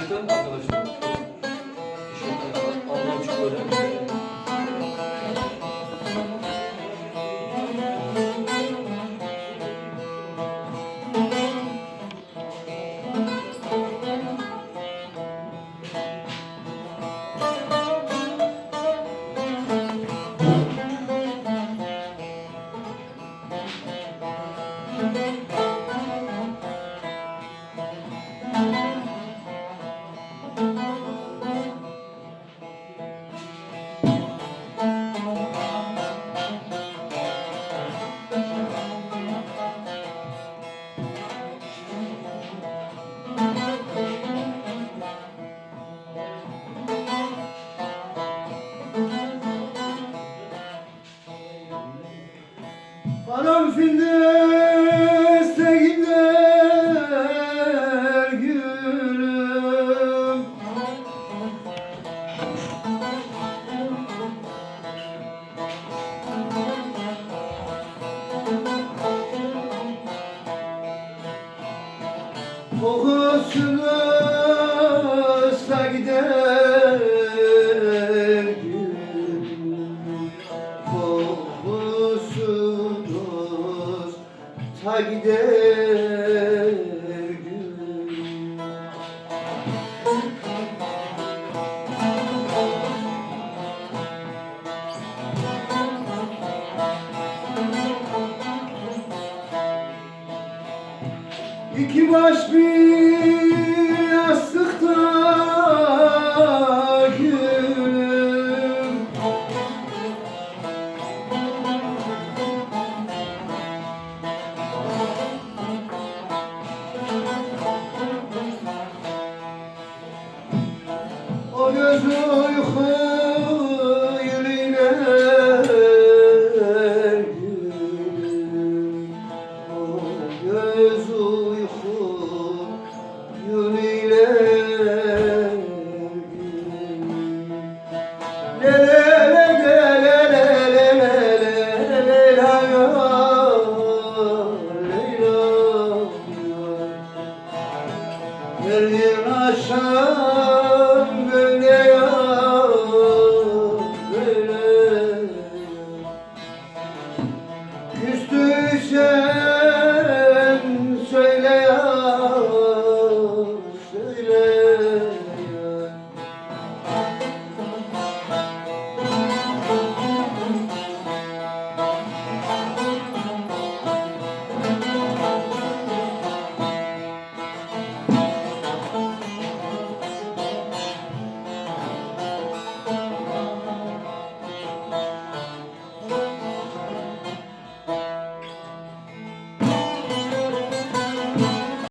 Sizden arkadaşlar çok teşekkür ederim. Allah'a çok önemli. fildeste gider gülüm. Kokusun öste gider ta gider gülüm İki baş bir Gönlün aşağı Yeah.